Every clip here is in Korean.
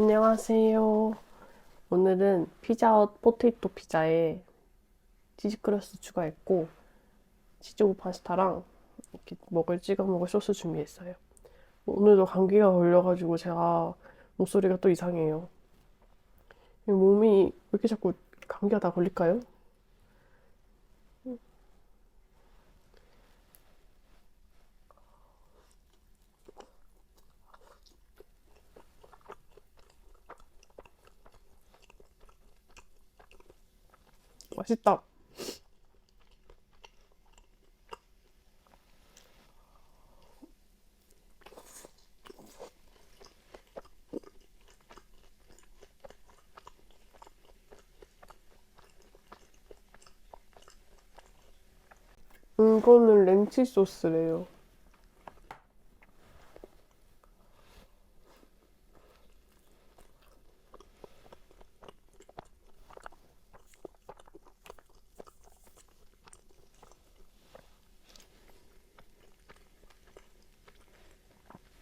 안녕하세요. 오늘은 피자헛 포테이토 피자에 치즈 크러스트 추가했고 치즈오 파스타랑 이렇게 먹을 찍어 먹을 소스 준비했어요. 오늘도 감기가 걸려가지고 제가 목소리가 또 이상해요. 이 몸이 왜 이렇게 자꾸 감기가 다 걸릴까요? 맛있다. 이거는 렌치 소스래요.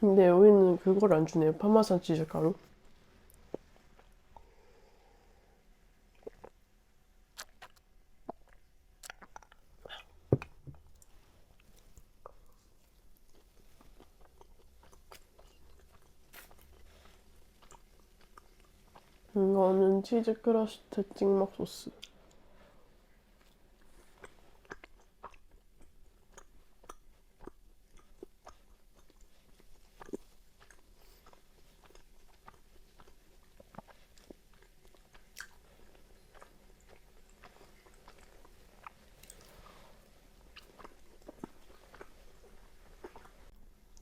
근데 여기는 그걸 안 주네요. 파마산 치즈 가루. 이거는 치즈 크러스트 찍먹 소스.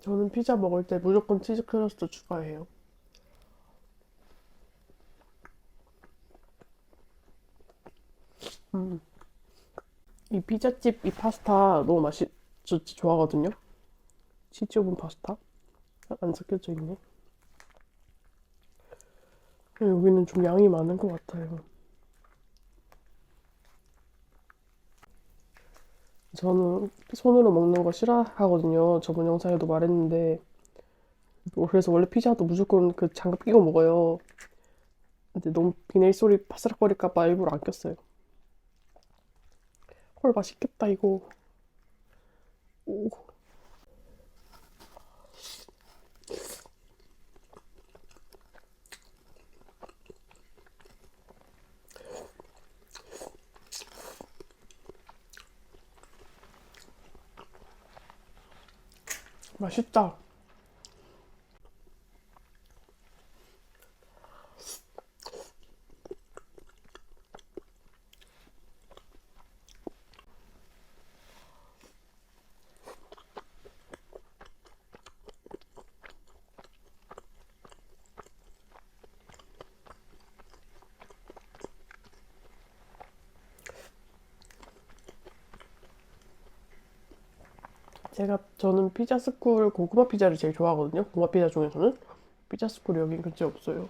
저는 피자 먹을 때 무조건 치즈 크러스트 추가해요. 음. 이 피자집 이 파스타 너무 맛있, 저 좋아하거든요. 치즈 오븐 파스타. 안 섞여져 있네. 여기는 좀 양이 많은 것 같아요. 저는 손으로 먹는 거 싫어하거든요. 저번 영상에도 말했는데. 뭐 그래서 원래 피자도 무조건 그 장갑 끼고 먹어요. 근데 너무 비닐 소리 바스락거릴까봐 일부러 안 꼈어요. 헐, 맛있겠다, 이거. 오. 맛있다. 제가 저는 피자 스쿨 고구마 피자를 제일 좋아하거든요. 고구마 피자 중에서는 피자 스쿨이 여긴 근처에 없어요.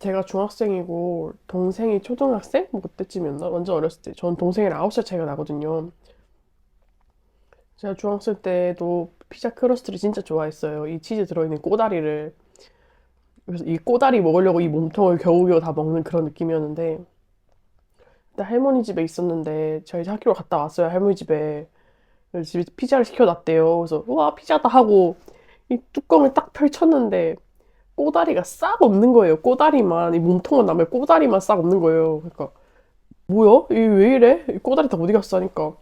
제가 중학생이고 동생이 초등학생? 뭐 그때쯤이었나? 완전 어렸을 때. 전 동생이랑 9살 차이가 나거든요. 제가 중학생 때도 피자 크러스트를 진짜 좋아했어요. 이 치즈 들어있는 꼬다리를. 그래서 이 꼬다리 먹으려고 이 몸통을 겨우겨우 다 먹는 그런 느낌이었는데 그때 할머니 집에 있었는데 저희 학교를 갔다 왔어요. 할머니 집에. 집에 피자를 시켜놨대요. 그래서 우와 피자다 하고 이 뚜껑을 딱 펼쳤는데 꼬다리가 싹 없는 거예요. 꼬다리만 이 몸통은 남의 꼬다리만 싹 없는 거예요. 그러니까 뭐야? 이 왜 이래? 이 꼬다리 다 어디 갔어? 하니까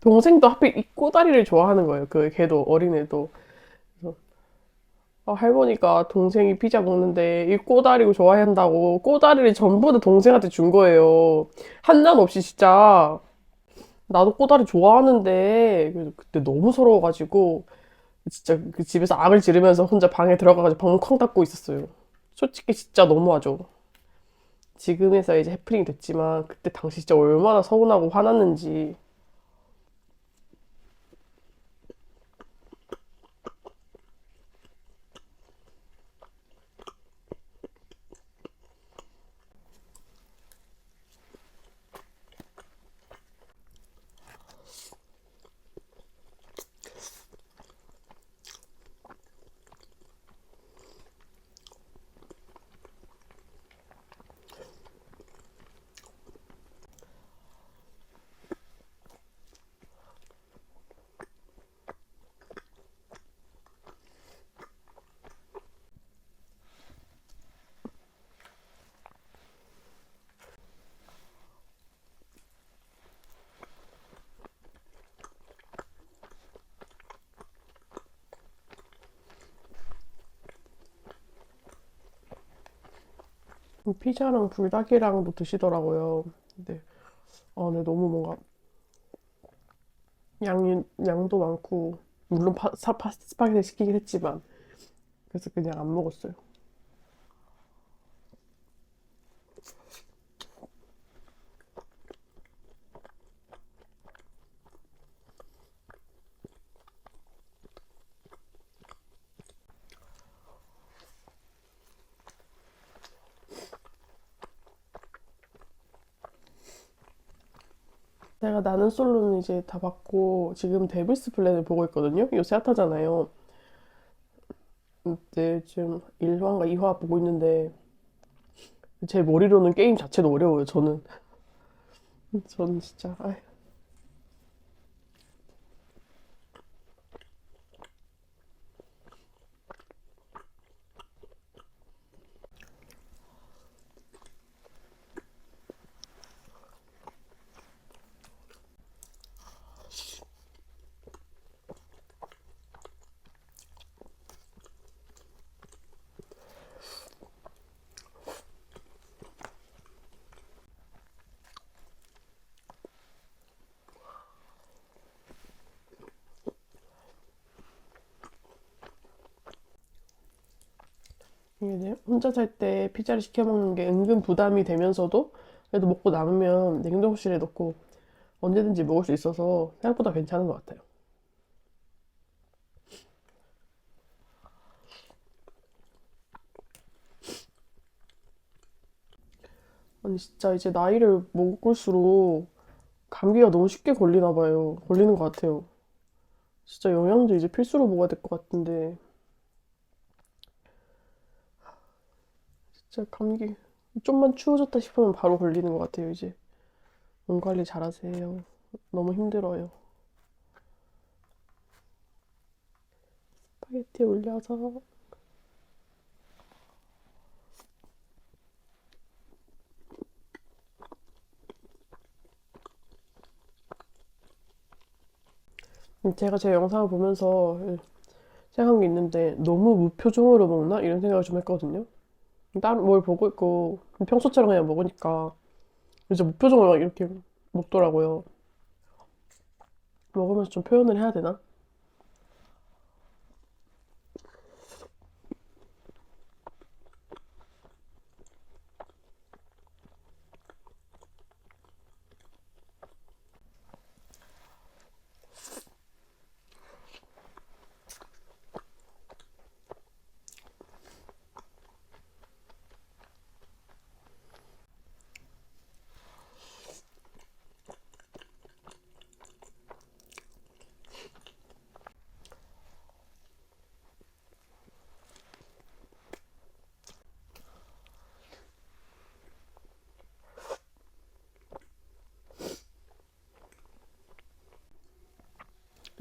동생도 하필 이 꼬다리를 좋아하는 거예요. 그 걔도 어린애도. 아, 할머니가 동생이 피자 먹는데 이 꼬다리고 좋아야 한다고 꼬다리를 전부 다 동생한테 준 거예요. 한난 없이 진짜. 나도 꼬다리 좋아하는데 그때 너무 서러워가지고 진짜 그 집에서 악을 지르면서 혼자 방에 들어가가지고 방문 쾅 닫고 있었어요. 솔직히 진짜 너무하죠. 지금에서 이제 해프닝이 됐지만 그때 당시 진짜 얼마나 서운하고 화났는지 피자랑 불닭이랑도 드시더라고요. 근데 아, 근데 너무 뭔가 양이 양도 많고 물론 파, 사, 파스타 스파게티 시키긴 했지만 그래서 그냥 안 먹었어요. 제가 나는 솔로는 이제 다 봤고 지금 데빌스 플랜을 보고 있거든요. 요새 핫하잖아요. 이제 지금 1화인가 2화 보고 있는데 제 머리로는 게임 자체도 어려워요. 저는 저는 진짜 아휴. 이제 혼자 살 때 피자를 시켜 먹는 게 은근 부담이 되면서도 그래도 먹고 남으면 냉동실에 넣고 언제든지 먹을 수 있어서 생각보다 괜찮은 것 같아요. 아니 진짜 이제 나이를 먹을수록 감기가 너무 쉽게 걸리나 봐요. 걸리는 것 같아요. 진짜 영양제 이제 필수로 먹어야 될 것 같은데 진짜 감기 좀만 추워졌다 싶으면 바로 걸리는 것 같아요, 이제. 몸 관리 잘하세요. 너무 힘들어요. 스파게티 올려서. 제가 제 영상을 보면서 생각한 게 있는데 너무 무표정으로 먹나? 이런 생각을 좀 했거든요. 다른 뭘 보고 있고 평소처럼 그냥 먹으니까 이제 무표정으로 막 이렇게 먹더라고요. 먹으면서 좀 표현을 해야 되나?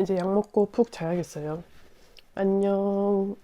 이제 약 먹고 푹 자야겠어요. 안녕.